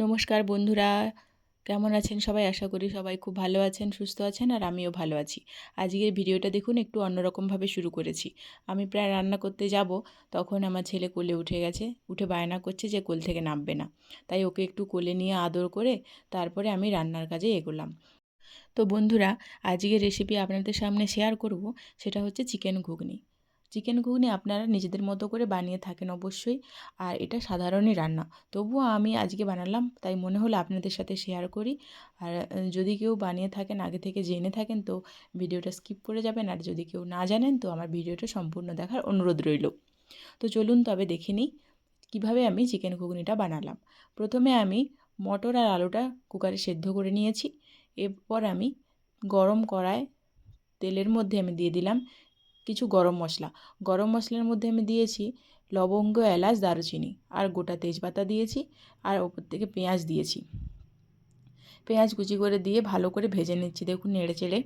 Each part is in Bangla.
নমস্কার বন্ধুরা, কেমন আছেন সবাই? আশা করি সবাই খুব ভালো আছেন, সুস্থ আছেন আর আমিও ভালো আছি। আজকের ভিডিওটা দেখুন, একটু অন্যরকমভাবে শুরু করেছি। আমি প্রায় রান্না করতে যাব, তখন আমার ছেলে কোলে উঠে গেছে, উঠে বায়না করছে যে কোল থেকে নামবে না। তাই ওকে একটু কোলে নিয়ে আদর করে তারপরে আমি রান্নার কাজে এগোলাম। তো বন্ধুরা, আজকের রেসিপি আপনাদের সামনে শেয়ার করব, সেটা হচ্ছে চিকেন ঘুগনি। চিকেন ঘুগনি আপনারা নিজেদের মতো করে বানিয়ে থাকেন অবশ্যই। আর এটা সাধারণই রান্না। তবুও আমি আজকে বানালাম, তাই মনে হলো আপনাদের সাথে শেয়ার করি। আর যদি কেউ বানিয়ে থাকেন, আগে থেকে জেনে থাকেন, তো ভিডিওটা স্কিপ করে যাবেন। আর যদি কেউ না জানেন, তো আমার ভিডিওটা সম্পূর্ণ দেখার অনুরোধ রইল। তো চলুন তবে দেখে নিই, কীভাবে আমি চিকেন ঘুগনিটা বানালাম। প্রথমে আমি মটর আর আলুটা কুকারে সেদ্ধ করে নিয়েছি। এরপর আমি গরম কড়ায় তেলের মধ্যে আমি দিয়ে দিলাম কিছু গরম মশলা। গরম মশলার মধ্যে আমি দিয়েছি লবঙ্গ, এলাচ, দারুচিনি। আর গোটা তেজপাতা দিয়েছি আর ওপর থেকে পেঁয়াজ দিয়েছি। পেঁয়াজ কুচি করে দিয়ে ভালো করে ভেজে নিচ্ছি। দেখুন নেড়ে চেড়ে।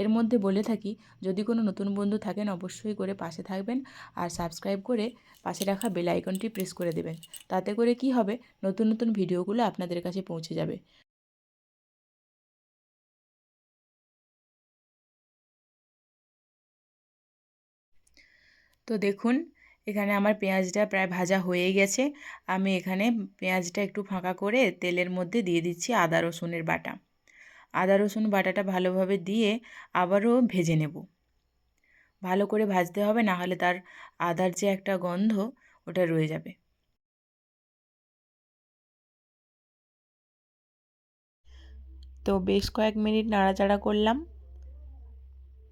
এর মধ্যে বলে থাকি, যদি কোনো নতুন বন্ধু থাকেন অবশ্যই করে পাশে থাকবেন আর সাবস্ক্রাইব করে পাশে রাখা বেল আইকনটি প্রেস করে দেবেন। তাতে করে কি হবে? নতুন নতুন ভিডিওগুলো আপনাদের কাছে পৌঁছে যাবে। তো দেখুন, এখানে আমার পেঁয়াজটা প্রায় ভাজা হয়ে গেছে। আমি এখানে পেঁয়াজটা একটু ফাঁকা করে তেলের মধ্যে দিয়ে দিচ্ছি আদা, রসুনের বাটা। আদা, রসুন বাটাটা ভালোভাবে দিয়ে আবারও ভেজে নেব। ভালো করে ভাজতে হবে, না হলে তার আদার যে একটা গন্ধ, ওটা রয়ে যাবে। তো বেশ কয়েক মিনিট নাড়াচাড়া করলাম।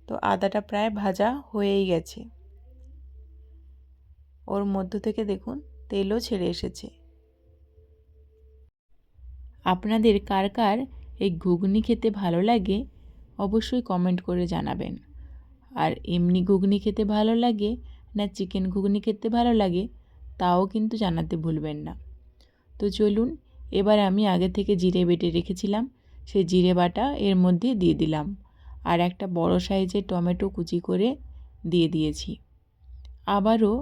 তো আদাটা প্রায় ভাজা হয়েই গেছে। ওর মধ্য থেকে দেখুন, তেলও ছেড়ে এসেছে। আপনাদের কার কার এই ঘুগনি খেতে ভালো লাগে, অবশ্যই কমেন্ট করে জানাবেন। আর এমনি ঘুগনি খেতে ভালো লাগে না চিকেন ঘুগনি খেতে ভালো লাগে, তাও কিন্তু জানাতে ভুলবেন না। তো চলুন, এবার আমি আগে থেকে জিরে বেটে রেখেছিলাম, সেই জিরে বাটা এর মধ্যে দিয়ে দিলাম। আর একটা বড় সাইজের টমেটো কুচি করে দিয়ে দিয়েছি। আবারও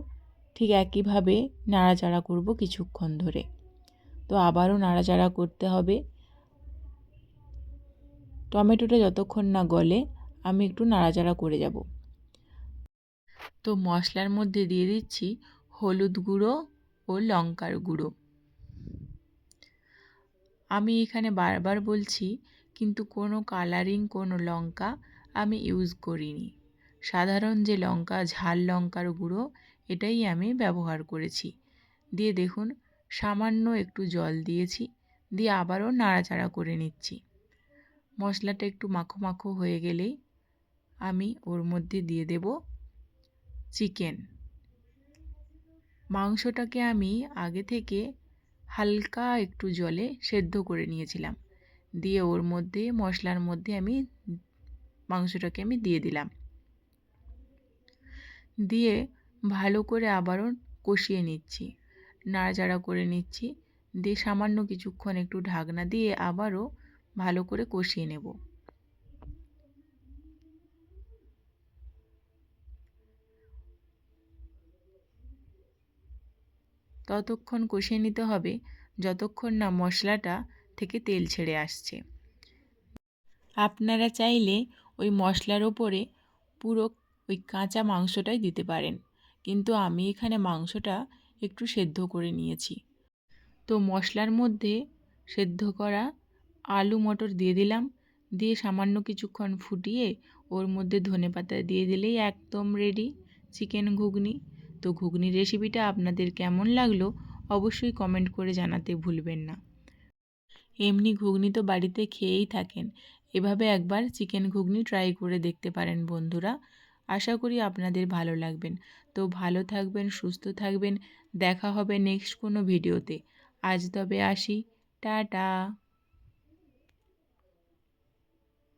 ঠিক একইভাবে নাড়াচাড়া করব কিছুক্ষণ ধরে। তো আবারও নাড়াচাড়া করতে হবে। টমেটোটা যতক্ষণ না গলে, আমি একটু নাড়াচাড়া করে যাব। তো মশলার মধ্যে দিয়ে দিচ্ছি হলুদ গুঁড়ো ও লঙ্কার গুঁড়ো। আমি এখানে বারবার বলছি, কিন্তু কোনো কালারিং, কোনো লঙ্কা আমি ইউজ করিনি। সাধারণ যে লঙ্কা, ঝাল লঙ্কার গুঁড়ো এটাই আমি ব্যবহার করেছি। দিয়ে দেখুন, সামান্য একটু জল দিয়েছি, দিয়ে আবারও নাড়াচাড়া করে নিচ্ছি। মশলাটা একটু মাখো মাখো হয়ে গেলেই আমি ওর মধ্যে দিয়ে দেব চিকেন। মাংসটাকে আমি আগে থেকে হালকা একটু জলে সেদ্ধ করে নিয়েছিলাম। দিয়ে ওর মধ্যে, মশলার মধ্যে আমি মাংসটাকে আমি দিয়ে দিলাম। দিয়ে ভালো করে আবারও কষিয়ে নিচ্ছি। নাড়াচাড়া করে নিচ্ছি। দিয়ে সামান্য কিছুক্ষণ একটু ঢাকনা দিয়ে আবারও ভালো করে কষিয়ে নেব। ততক্ষণ কষিয়ে নিতে হবে যতক্ষণ না মশলাটা থেকে তেল ছেড়ে আসছে। আপনারা চাইলে ওই মশলার ওপরে পুরো ওই কাঁচা মাংসটাই দিতে পারেন। কিন্তু আমি এখানে মাংসটা একটু সেদ্ধ করে নিয়েছি। তো মশলার মধ্যে সেদ্ধ করা আলু মটর দিয়ে দিলাম। দিয়ে সামান্য কিছুক্ষণ ফুটিয়ে ওর মধ্যে ধনে পাতা দিয়ে দিলেই একদম রেডি চিকেন ঘুগনি। তো ঘুগনির রেসিপিটা আপনাদের কেমন লাগল অবশ্যই কমেন্ট করে জানাতে ভুলবেন না। এমনি ঘুগনি তো বাড়িতে খেয়েই থাকেন। এভাবে একবার চিকেন ঘুগনি ট্রাই করে দেখতে পারেন বন্ধুরা। আশা করি আপনাদের ভালো লাগবেন। তো ভালো থাকবেন, সুস্থ থাকবেন। দেখা হবে নেক্সট কোনো ভিডিওতে আজ তবে আসি। টাটা।